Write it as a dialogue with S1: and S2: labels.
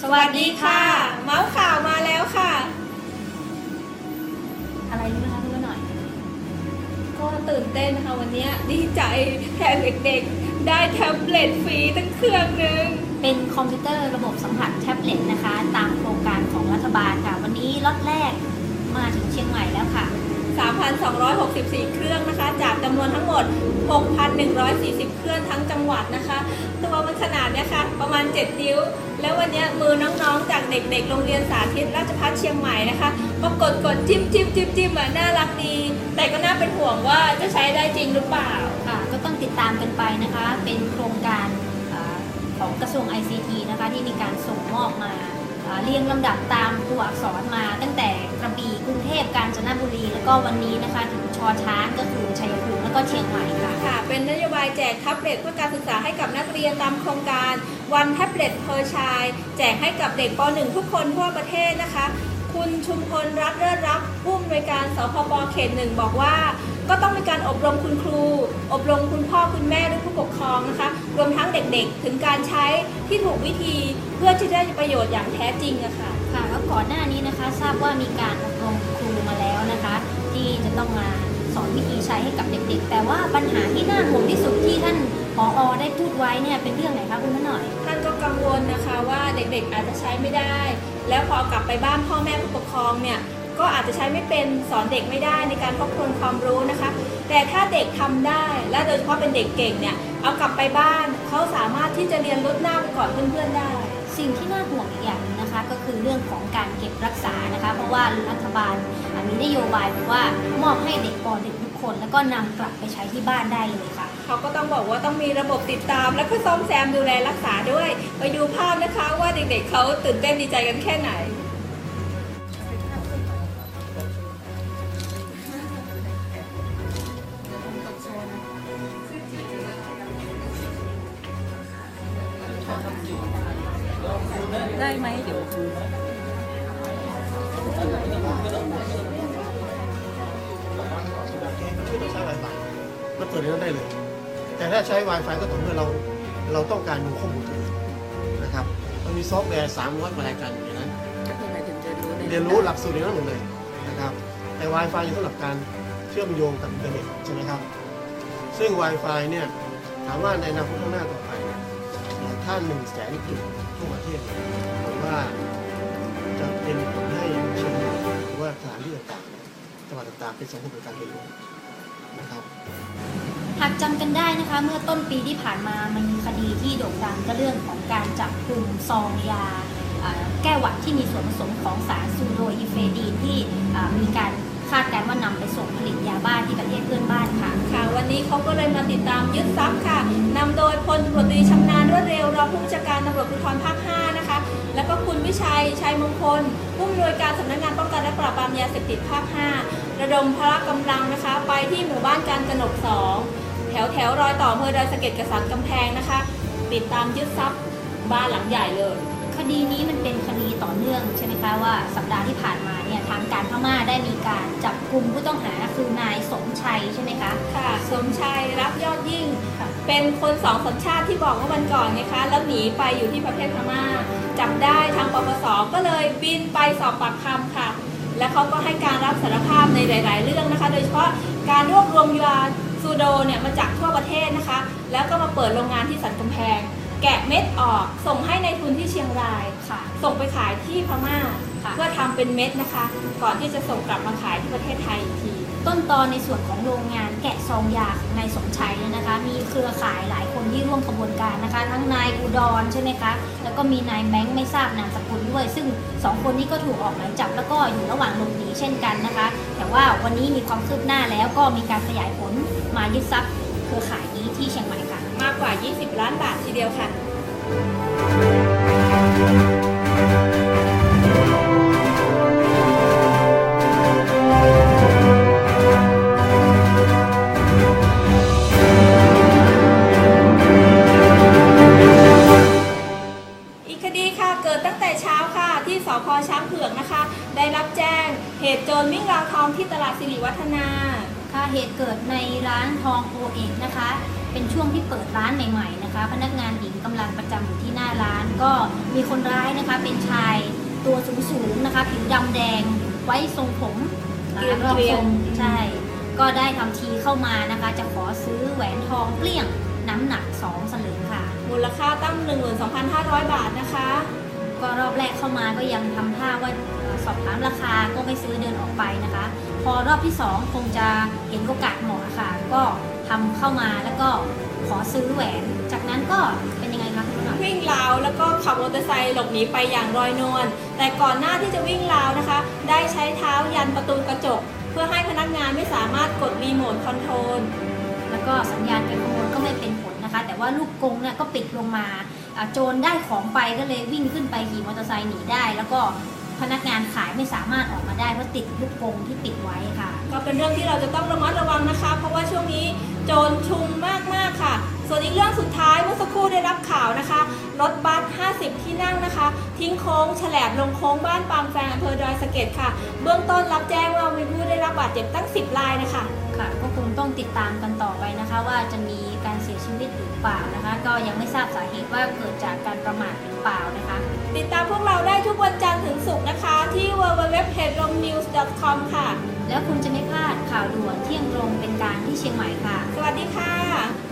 S1: สวัสดีค่ะ เมาส์ข่าวมาแล้วค่ะ
S2: อะไรรู้ไหมคะคุณหน่อย
S1: ก็ตื่นเต้นค่ะวันนี้ดีใจแทนเด็กๆ ได้แท็บเล็ตฟรีตั้งเครื่องหนึ่ง
S2: เป็นคอมพิวเตอร์ระบบสัมผัสแท็บเล็ตนะคะ ตามโครงการของรัฐบาลค่ะ วันนี้ล็อตแรกมาถึงเชียงใหม่แล้วค่ะ
S1: 3,264 เครื่องนะคะ จากจำนวนทั้งหมด 6,140 เครื่องทั้งจังหวัดนะคะ ตัวมันขนาดเนี้ยค่ะประมาณ 7 นิ้ว แล้ววันนี้มือน้องๆ จากเด็กๆ โรงเรียนสาธิตราชภัฏเชียงใหม่นะคะก็กดกดจิ้มจิ้มจิ้มจิ้มอะน่ารักดี แต่ก็น่าเป็นห่วงว่าจะใช้ได้จริงหรือเปล่า
S2: ค่ะก็ต้องติดตามกันไปนะคะ เป็นโครงการของกระทรวง ICT นะคะที่มีการส่งมอบมาอ่าเรียงลำดับตามตัวอักษรมาตั้งแต่ กรุงเทพกาญจนบุรี แล้วก็วันนี้นะคะถึงชอช้างก็คือชัยภูมิแล้วก็เชียงใหม่ค่ะ
S1: ค่ะ เป็นนโยบายแจกแท็บเล็ตเพื่อการศึกษาให้กับนักเรียนตามโครงการ วันแท็บเล็ตเพอร์ชาย แจกให้กับเด็กป .1 ทุกคนทั่วประเทศนะคะ คุณชุมพลรัตน์เลิศรับผู้อำนวยการสพปเขตหนึ่งบอกว่าก็ต้องมีการอบรมคุณครู อบรมคุณพ่อคุณแม่หรือผู้ปกครองนะคะ รวมทั้งเด็กๆ ถึงการใช้ที่ถูกวิธีเพื่อที่จะได้ประโยชน์อย่างแท้จริงอะค่ะ
S2: ค่ะแล้วก่อนหน้านี้นะคะ ทราบว่ามีการอบรมครูมาแล้วนะคะ ที่จะต้องมาสอนวิธีใช้ให้กับเด็กๆ แต่ว่าปัญหาที่น่าห่วงที่สุดที่ท่านผออได้พูดไว้เนี่ยเป็นเรื่องไหนคะคุณท่านหน่อย
S1: ท่านก็กังวลนะคะว่าเด็กๆอาจจะใช้ไม่ได้ แล้วพอกลับไปบ้านพ่อแม่ผู้ปกครองเนี่ยก็อาจจะใช้ไม่เป็นสอนเด็กไม่ได้ในการทบทวนความรู้นะคะ แต่ถ้าเด็กทำได้และโดยเฉพาะเป็นเด็กเก่งเนี่ยเอากลับไปบ้านเขาสามารถที่จะเรียนรุดหน้าไปก่อนเพื่อนๆได้
S2: สิ่งที่น่าห่วงอีกอย่างห นะคะก็คือเรื่องของการเก็บรักษานะคะเพราะว่ารัฐบาลอะมีนโยบายบอกว่ามอบให้เด็กป .1 ทุกคน แล้วก็นำกลับไปใช้ที่บ้านได้เลยค่ะ
S1: เขาก็ต้องบอกว่าต้องมีระบบติดตาม และก็ซ่อมแซมดูแลรักษาด้วย ไปดูภาพนะคะว่าเด็กๆเขาตื่นเต้นดีใจกันแค่ไหน
S3: ได้ไหมเดี๋ยว
S4: ไม่ต้องใช้ Wi-Fi มันเปิดในนั้นได้เลย แต่ถ้าใช้ Wi-Fi ก็ต่อเมื่อเราเราต้องการดูข้อมูลตัวเองนะครับมันมีซอฟต์แวร์300กว่ารายการอยู่ในนั้น
S3: ทำไมถึงจะรู้ได้
S4: เรียนรู้หลักสูตรในนั้นหมดเลยนะครับ แต่ Wi-Fi อยู่สำหรับการเชื่อมโยงกับอินเทอร์เน็ตใช่ไหมครับ ซึ่ง Wi-Fi เนี่ยถามว่าในอนาคตข้างหน้าต่อไปเนี่ย ถ้า1นึ่งแสนจุดทั่วประเทศผมว่าจะเป็นผลให้เชียงใหม่หรือว่าสถานที่ต่างๆจังหวัดต่างๆเป็นสังคมแห่งการเรียนรู้นะครับ
S2: หากจำกันได้นะคะ เมื่อต้นปีที่ผ่านมามันมีคดีที่โด่งดังก็เรื่องของการจับกลุ่มซองยาแก้หวัดที่มีส่วนผสมของสารซูโดอีเฟดีนที่มีการ คาดการณ์ว่านำไปส่งผลิตยาบ้าที่ประเทศเพื่อนบ้านค่ะ
S1: ค่ะ วันนี้เขาก็เลยมาติดตามยึดทรัพย์ค่ะนำโดยพลตำรวจตรีชำนาญรวดเร็วรองผู้บัญชาการตำรวจภูธรภาค 5 นะคะ แล้วก็คุณวิชัยชัยมงคล ผู้อำนวยการสำนักงานป้องกันและปราบปรามยาเสพติดภาค 5 ระดมพละกำลังนะคะ ไปที่หมู่บ้านการกนก 2 แถวแถวรอยต่ออำเภอดอยสะเก็ดกระสันกำแพงนะคะ ติดตามยึดทรัพย์บ้านหลังใหญ่เลย
S2: คดีนี้มันเป็นคดีต่อเนื่องใช่ไหมคะว่าสัปดาห์ที่ผ่านมาเนี่ยทางการพม่าได้มีการจับกลุ่มผู้ต้องหาคือนายสมชัยใช่ไหมคะ
S1: ค่ะ สมชัยรับยอดยิ่ง
S2: ค่ะ
S1: เป็นคนสองสัญชาติที่บอกว่าวันก่อนไงคะ แล้วหนีไปอยู่ที่ประเทศพม่าจับได้ทางปปสก็เลยบินไปสอบปากคำค่ะ และเขาก็ให้การรับสารภาพในหลาย ๆ เรื่องนะคะ โดยเฉพาะการรวบรวมยาซูโดเนี่ยมาจากทั่วประเทศนะคะ แล้วก็มาเปิดโรงงานที่สันกำแพง แกะเม็ดออก ส่งให้ในทุนที่เชียงราย
S2: ค่ะ
S1: ส่งไปขายที่พม่า
S2: ค่ะ
S1: เพื่อทำเป็นเม็ดนะคะ ก่อนที่จะส่งกลับมาขายที่ประเทศไทยอีกที
S2: ต้นตอนในส่วนของโรงงานแกะซองยาของนายสมชัยเนี่ยนะคะ มีเครือข่ายหลายคนที่ร่วมขบวนการนะคะ ทั้งนายอุดรใช่ไหมคะ แล้วก็มีนายแบงค์ไม่ทราบนามสกุลด้วย ซึ่งสองคนนี้ก็ถูกออกหมายจับแล้วก็อยู่ระหว่างหลบหนีเช่นกันนะคะ แต่ว่าวันนี้มีความคืบหน้าแล้วก็มีการขยายผลมายึดทรัพย์เครือข่ายนี้ที่เชียงใหม่ค่ะ
S1: มากกว่า 20 ล้านบาททีเดียวค่ะอีกคดีค่ะเกิดตั้งแต่เช้าค่ะที่สพช้างเผือกนะคะ ได้รับแจ้งเหตุโจรวิ่งราวทองที่ตลาดสิริวัฒนา
S2: ค่ะเหตุเกิดในร้านทองโอเอกนะคะเเป็นช่วงที่เปิดร้านใหม่ๆนะคะ พนักงานหญิงกำลังประจำอยู่ที่หน้าร้าน ก็มีคนร้ายนะคะเป็นชายตัวสูงๆนะคะ ผิวดำแดงไว้ทรงผมนะคะรอบทรงใช่ ก็ได้ทำทีเข้ามานะคะ จะขอซื้อแหวนทองเกลี้ยงน้ำหนัก 2 สลึงค่ะ
S1: มูลค่าตั้ง 12,500 บาทนะคะ
S2: ก็รอบแรกเข้ามาก็ยังทำท่าว่าเอ่อ สอบถามราคาก็ไม่ซื้อเดินออกไปนะคะ พอรอบที่สองคงจะเห็นโอกาสเหมาะค่ะ ก็ทำเข้ามาแล้วก็ขอซื้อแหวน จากนั้นก็เป็นยังไงคะคุณหน่อย
S1: วิ่งราวแล้วก็ขับมอเตอร์ไซค์หลบหนีไปอย่างลอยนวลแต่ก่อนหน้าที่จะวิ่งราวนะคะ ได้ใช้เท้ายันประตูกระจก เพื่อให้พนักงานไม่สามารถกดรีโมทคอนโทรล
S2: แล้วก็สัญญาณการขโมยก็ไม่เป็นผลนะคะ แต่ว่าลูกกรงเนี่ยก็ปิดลงมาอ่าโจรได้ของไปก็เลยวิ่งขึ้นไปขี่มอเตอร์ไซค์หนีได้ แล้วก็ พนักงานขายไม่สามารถออกมาได้เพราะติดลูกกรงที่ปิดไว้ค่ะ
S1: ก็เป็นเรื่องที่เราจะต้องระมัดระวังนะคะ เพราะว่าช่วงนี้โจรชุมมากๆค่ะ ส่วนอีกเรื่องสุดท้ายเมื่อสักครู่ได้รับข่าวนะคะรถบัส 50 ที่นั่งนะคะ ทิ้งโค้งฉลบลงโค้งบ้านปามแฟงอำเภอดอยสะเก็ดค่ะ เบื้องต้นรับแจ้งว่ามีผู้ได้รับบาดเจ็บตั้ง 10รายนะคะ
S2: ค่ะก็คงต้องติดตามกันต่อไปนะคะ ว่าจะมีการเสียชีวิตหรือเปล่านะคะ ก็ยังไม่ทราบสาเหตุว่าเกิดจากการประมาทหรือเปล่านะคะ
S1: ติดตามพวกเราได้ทุกวันจันทร์ถึงศุ กร์นะคะที่ www.headlongnews.com ค่ะ
S2: แล้วคุณจะไม่พลาดข่าวด่วนเที่ยงตรงเป็นกลางที่เชียงใหม่ค่ะ
S1: สวัสดีค่ะ